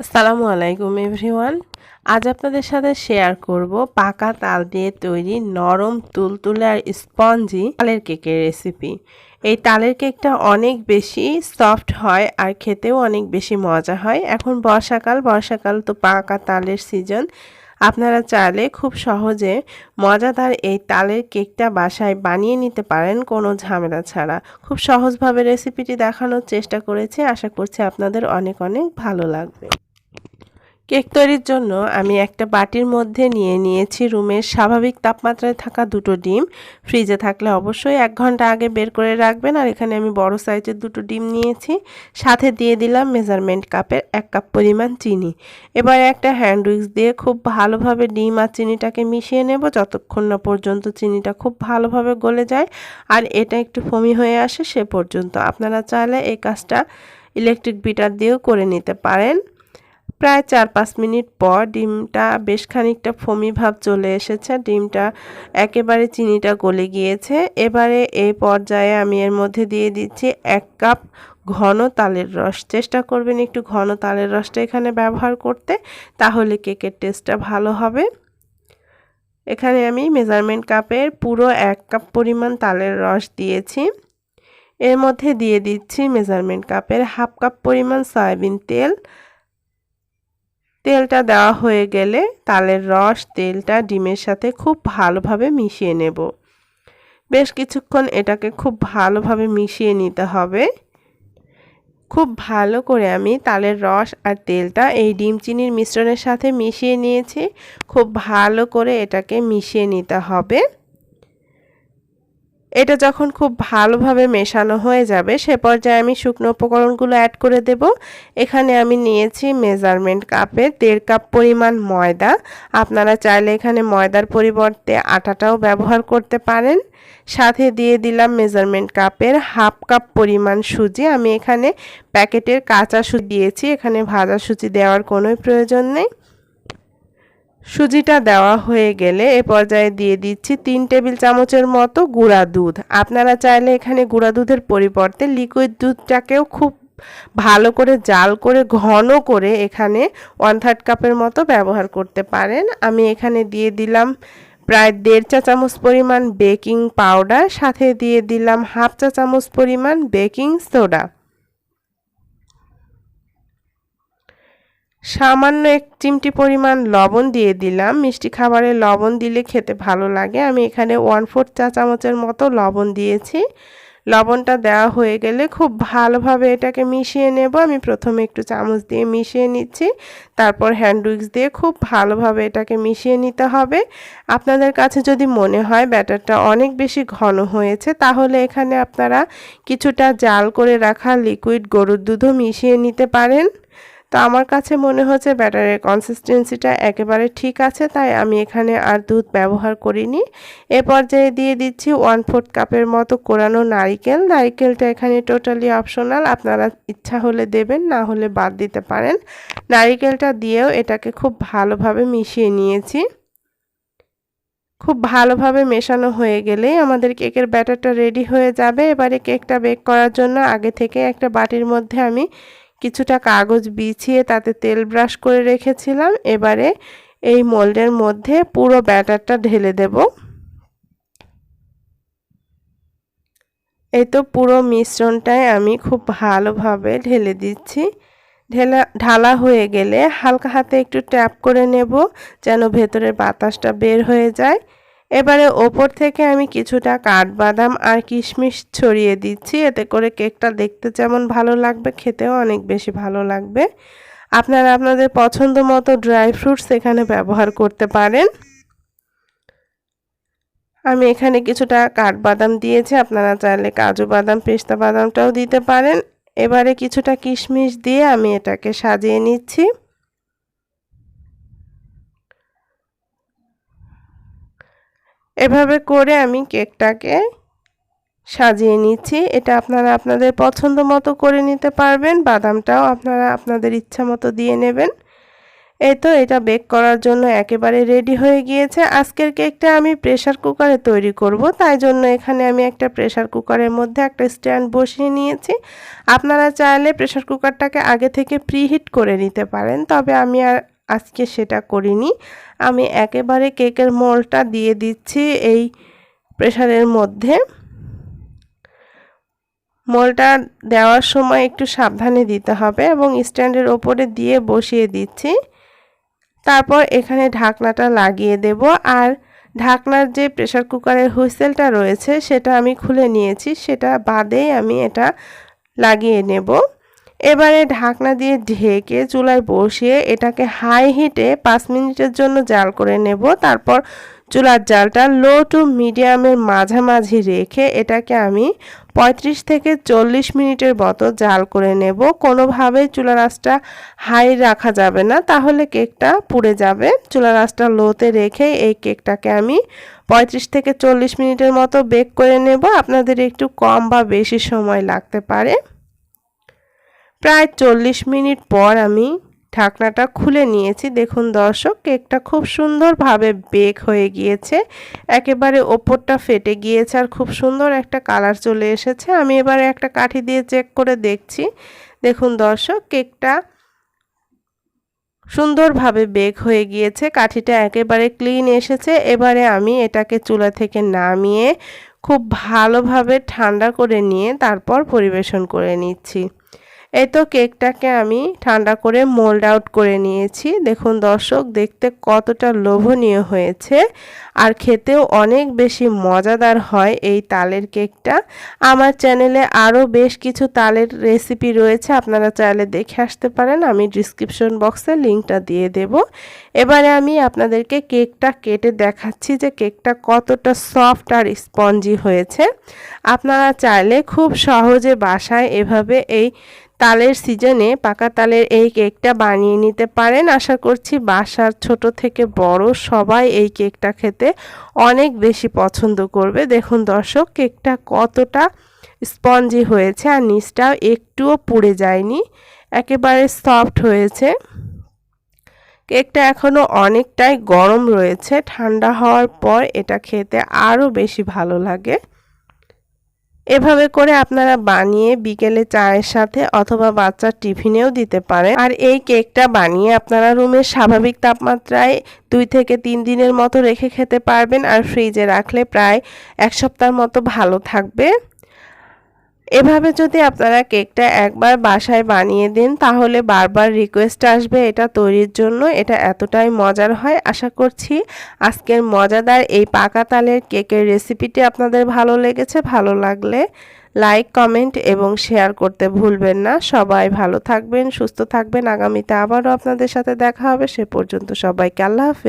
আসসালামু আলাইকুম এভরিওয়ান। আজ আপনাদের সাথে শেয়ার করব পাকা তাল দিয়ে তৈরি নরম তুলতুলে আর স্পঞ্জি তালের কেকের রেসিপি এই তালের কেকটা অনেক বেশি সফট হয় আর খেতেও অনেক বেশি মজা হয়। এখন বর্ষাকাল বর্ষাকাল তো পাকা তালের সিজন আপনারা চাইলে খুব সহজে মজাদার এই তালের কেকটা বাসায় বানিয়ে নিতে পারেন, কোনো ঝামেলা ছাড়া। খুব সহজভাবে রেসিপিটি দেখানোর চেষ্টা করেছি, আশা করছি আপনাদের অনেক অনেক ভালো লাগবে। কেক তৈরির জন্য আমি একটা বাটির মধ্যে নিয়ে নিয়েছি রুমের স্বাভাবিক তাপমাত্রায় থাকা দুটো ডিম। ফ্রিজে থাকলে অবশ্যই এক ঘণ্টা আগে বের করে রাখবেন আর এখানে আমি বড় সাইজের দুটো ডিম নিয়েছি। সাথে দিয়ে দিলাম মেজারমেন্ট কাপের এক কাপ পরিমাণ চিনি। এবার একটা হ্যান্ড উইক্স দিয়ে খুব ভালোভাবে ডিম আর চিনিটাকে মিশিয়ে নেব যতক্ষণ না পর্যন্ত চিনিটা খুব ভালোভাবে গলে যায়। আর এটা একটু ফমি হয়ে আসে সে পর্যন্ত। আপনারা চাইলে এই কাজটা ইলেকট্রিক বিটার দিয়েও করে নিতে পারেন। প্রায় চার পাঁচ মিনিট পর ডিমটা বেশ খানিকটা ফমি ভাব চলে এসেছে। ডিমটা একেবারে চিনিটা গলে গিয়েছে। এবারে এই পর্যায়ে আমি এর মধ্যে দিয়ে দিচ্ছি এক কাপ ঘন তালের রস। চেষ্টা করবেন একটু ঘন তালের রসটা এখানে ব্যবহার করতে, তাহলে কেকের টেস্টটা ভালো হবে। এখানে আমি মেজারমেন্ট কাপের পুরো এক কাপ পরিমাণ তালের রস দিয়েছি। এর মধ্যে দিয়ে দিচ্ছি মেজারমেন্ট কাপের হাফ কাপ পরিমাণ সয়াবিন তেল। তেলটা দেওয়া হয়ে গেলে তালের রস তেলটা ডিমের সাথে খুব ভালোভাবে মিশিয়ে নেব। বেশ কিছুক্ষণ এটাকে খুব ভালোভাবে মিশিয়ে নিতে হবে। খুব ভালো করে আমি তালের রস আর তেলটা এই ডিম চিনির মিশ্রণের সাথে মিশিয়ে নিয়েছি। খুব ভালো করে এটাকে মিশিয়ে নিতে হবে। এটা যখন খুব ভালোভাবে মেশানো হয়ে যাবে, সে পর্যায়ে আমি শুকনো উপকরণগুলো অ্যাড করে দেব। এখানে আমি নিয়েছি মেজারমেন্ট কাপে দেড় কাপ পরিমাণ ময়দা। আপনারা চাইলে এখানে ময়দার পরিবর্তে আটাটাও ব্যবহার করতে পারেন। সাথে দিয়ে দিলাম মেজারমেন্ট কাপের হাফ কাপ পরিমাণ সুজি। আমি এখানে প্যাকেটের কাঁচা সুজি দিয়েছি। এখানে ভাজা সুজি দেওয়ার কোনোই প্রয়োজন নেই। সুজিটা দেওয়া হয়ে গেলে এ পর্যায়ে দিয়ে দিচ্ছি তিন টেবিল চামচের মতো গুঁড়া দুধ। আপনারা চাইলে এখানে গুঁড়া দুধের পরিবর্তে লিকুইড দুধটাকেও খুব ভালো করে জাল করে, ঘন করে এখানে ওয়ান থার্ড কাপের মতো ব্যবহার করতে পারেন। আমি এখানে দিয়ে দিলাম প্রায় দেড় চা চামচ পরিমাণ বেকিং পাউডার সাথে দিয়ে দিলাম হাফ চা চামচ পরিমাণ বেকিং সোডা সামান্য এক চিমটি পরিমাণ লবণ দিয়ে দিলাম। মিষ্টি খাবারে লবণ দিলে খেতে ভালো লাগে। আমি এখানে ওয়ান ফোর্থ চা চামচের মতো লবণ দিয়েছি। লবণটা দেওয়া হয়ে গেলে খুব ভালোভাবে এটাকে মিশিয়ে নেব। আমি প্রথমে একটু চামচ দিয়ে মিশিয়ে নিচ্ছি। তারপর হ্যান্ড উইক্স দিয়ে খুব ভালোভাবে এটাকে মিশিয়ে নিতে হবে। আপনাদের কাছে যদি মনে হয় ব্যাটারটা অনেক বেশি ঘন হয়েছে, তাহলে এখানে আপনারা কিছুটা জাল করে রাখা লিকুইড গরুর দুধও মিশিয়ে নিতে পারেন। তো আমার কাছে মনে হচ্ছে ব্যাটারের কনসিস্টেন্সিটা একেবারে ঠিক আছে, তাই আমি এখানে আর দুধ ব্যবহার করিনি। এ পর্যায়ে দিয়ে দিচ্ছি ওয়ান ফোর্থ কাপের মতো কোরানো নারিকেল। নারিকেলটা এখানে টোটালি অপশনাল আপনারা ইচ্ছা হলে দেবেন, না হলে বাদ দিতে পারেন। নারিকেলটা দিয়েও এটাকে খুব ভালোভাবে মিশিয়ে নিয়েছি। খুব ভালোভাবে মেশানো হয়ে গেলেই আমাদের কেকের ব্যাটারটা রেডি হয়ে যাবে। এবারে কেকটা বেক করার জন্য আগে থেকে একটা বাটির মধ্যে আমি কিছুটা কাগজ বিছিয়ে তাতে তেল ব্রাশ করে রেখেছিলাম। এবারে এই মোল্ডের মধ্যে পুরো ব্যাটারটা ঢেলে দেব। এই তো পুরো মিশ্রণটাই আমি খুব ভালোভাবে ঢেলে দিচ্ছি। ঢেলা, ঢালা হয়ে গেলে হালকা হাতে একটু ট্যাপ করে নেব যেন ভেতরের বাতাসটা বের হয়ে যায়। এবারে ওপর থেকে আমি কিছুটা কাঠবাদাম আর কিশমিশ ছড়িয়ে দিচ্ছি। এতে করে কেকটা দেখতে যেমন ভালো লাগবে, খেতেও অনেক বেশি ভালো লাগবে। আপনারা আপনাদের পছন্দ মতো ড্রাই ফ্রুটস এখানে ব্যবহার করতে পারেন। আমি এখানে কিছুটা কাঠবাদাম দিয়েছি, আপনারা চাইলে কাজু বাদাম, পেস্তা বাদামটাও দিতে পারেন। এবারে কিছুটা কিশমিশ দিয়ে আমি এটাকে সাজিয়ে নিচ্ছি। এভাবে করে আমি কেকটাকে সাজিয়ে নিচ্ছি। এটা আপনারা আপনাদের পছন্দ মতো করে নিতে পারবেন, বাদামটাও আপনারা আপনাদের ইচ্ছা মতো দিয়ে নেবেন। এই তো, এটা বেক করার জন্য একেবারে রেডি হয়ে গিয়েছে। আজকের কেকটা আমি প্রেসার কুকারে তৈরি করব, তাই জন্য এখানে আমি একটা প্রেসার কুকারের মধ্যে একটা স্ট্যান্ড বসিয়ে নিয়েছি। আপনারা চাইলে প্রেসার কুকারটাকে আগে থেকে প্রিহিট করে নিতে পারেন, তবে আমি আর আজকে সেটা করিনি। আমি একেবারে কেকের মলটা দিয়ে দিচ্ছি এই প্রেশারের মধ্যে। মলটা দেওয়ার সময় একটু সাবধানে দিতে হবে এবং স্ট্যান্ডের ওপরে দিয়ে বসিয়ে দিচ্ছি। তারপর এখানে ঢাকনাটা লাগিয়ে দেব আর ঢাকনার যে প্রেশার কুকারের হুইসেলটা রয়েছে সেটা আমি খুলে নিয়েছি। সেটা বাদেই আমি এটা লাগিয়ে নেব। এবারে ঢাকনা দিয়ে ঢেকে চুলায় বসিয়ে এটাকে হাই হিটে পাঁচ মিনিটের জন্য জাল করে নেব। তারপর চুলার জালটা লো টু মিডিয়ামের মাঝামাঝি রেখে এটাকে আমি 35 থেকে চল্লিশ মিনিটের মতো জাল করে নেব। কোনোভাবেই চুলার আঁচটা হাই রাখা যাবে না, তাহলে কেকটা পুড়ে যাবে। চুলার আঁচটা লোতে রেখে এই কেকটাকে আমি 35 থেকে চল্লিশ মিনিটের মতো বেক করে নেব। আপনাদের একটু কম বা বেশি সময় লাগতে পারে। প্রায় চল্লিশ মিনিট পর আমি ঢাকনাটা খুলে নিয়েছি। দেখুন দর্শক, কেকটা খুব সুন্দরভাবে বেক হয়ে গিয়েছে। একেবারে ওপরটা ফেটে গিয়েছে আর খুব সুন্দর একটা কালার চলে এসেছে। আমি এবারে একটা কাঠি দিয়ে চেক করে দেখছি। দেখুন দর্শক, কেকটা সুন্দরভাবে বেক হয়ে গিয়েছে। কাঠিটা একেবারে ক্লিন এসেছে। এবারে আমি এটাকে চুলা থেকে নামিয়ে খুব ভালোভাবে ঠান্ডা করে নিয়ে তারপর পরিবেশন করে নিচ্ছি। এই তো কেকটাকে আমি ঠান্ডা করে মোল্ড আউট করে নিয়েছি। দেখুন দর্শক, দেখতে কতটা লোভনীয় হয়েছে। আর খেতেও অনেক বেশি মজাদার হয় এই তালের কেকটা। আমার চ্যানেলে আরও বেশ কিছু তালের রেসিপি রয়েছে, আপনারা চাইলে দেখে আসতে পারেন। আমি ডিসক্রিপশন বক্সে লিঙ্কটা দিয়ে দেব। এবারে আমি আপনাদেরকে কেকটা কেটে দেখাচ্ছি যে কেকটা কতটা সফট আর স্পঞ্জি হয়েছে। আপনারা চাইলে খুব সহজে বাসায় এভাবে এই তালের সিজনে পাকা তালের এই কেকটা বানিয়ে নিতে পারেন। আশা করছি বাসার ছোট থেকে বড় সবাই এই কেকটা খেতে অনেক বেশি পছন্দ করবে। দেখুন দর্শক, কেকটা কতটা স্পঞ্জি হয়েছে আর নিচটাও একটুও পুড়ে যায়নি, একেবারে সফট হয়েছে। কেকটা এখনও অনেকটাই গরম রয়েছে, ঠান্ডা হওয়ার পর এটা খেতে আরও বেশি ভালো লাগে। এভাবে করে আপনারা বানিয়ে বিকেলে চায়ের সাথে অথবা বাচ্চার টিফিনেও দিতে পারেন। আর এই কেকটা বানিয়ে আপনারা রুমের স্বাভাবিক তাপমাত্রায় দুই থেকে তিন দিনের মতো রেখে খেতে পারবেন। আর ফ্রিজে রাখলে প্রায় এক সপ্তাহ মতো ভালো থাকবে। এভাবে যদি আপনারা কেকটা একবার বাসায় বানিয়ে দেন, তাহলে বারবার রিকোয়েস্ট আসবে এটা তৈরির জন্য, এটা এতটাই মজার হয়। আশা করছি আজকের মজাদার এই পাকা তালের কেকের রেসিপিটি আপনাদের ভালো লেগেছে, ভালো লাগলে লাইক কমেন্ট এবং শেয়ার করতে ভুলবেন না। সবাই ভালো থাকবেন, সুস্থ থাকবেন। আগামীতে আবারও আপনাদের সাথে দেখা হবে। সে পর্যন্ত সবাইকে আল্লাহ হাফেজ।